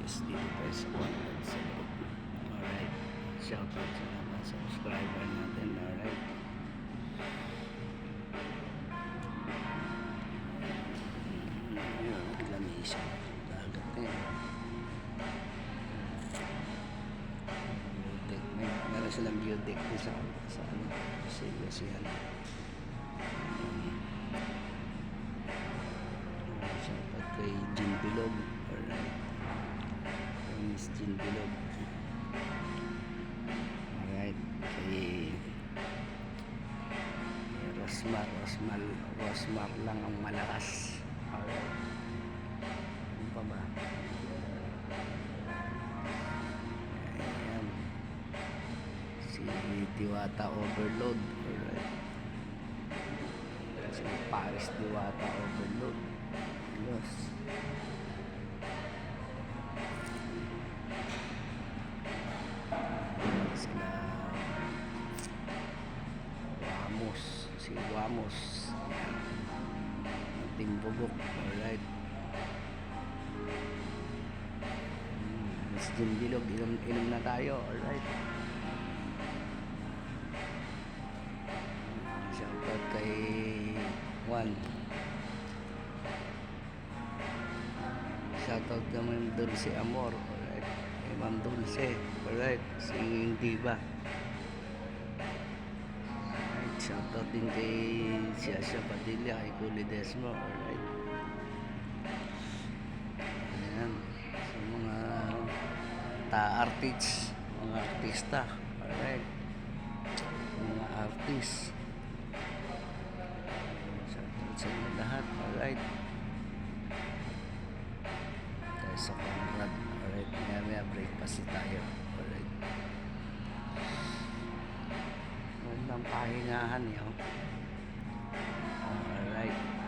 guys dito tayo sa content sa loob alright shoutout sa mga subscriber natin alright yun lamisa dagat na yun Biotech. May, meron silang biotech din sa, sa ano, sa. Shoutout kay Jean Bilog. Alright. Jean Bilog. Alright. Kay Rosmar. Rosmar. Rosmar lang ang malakas. Alright. Ano pa ba? Ayan. Si Diwata Overload. Alright. Si Paris Diwata Overload. Si Wamos. Ang Timbugok. Alright. Hmm, Miss Jim Bilog, inom, inom na tayo. Alright. Shoutout kay Juan. Shoutout Ma'am Dulce Amor. Alright. Kay Ma'am Dulce. Alright. Singing diva. Shoutout din kay Siasha Padilla. Kay Kuli Desmo. Alright. Ayan. Sa mga ta-artists. Mga artista. Alright. Mga artist. Shoutout sa inyo lahat. Alright. Tayo sa Conrad. Alright. Maya maya breakfast tayo. Alright ng pahingahan niyo. Alright.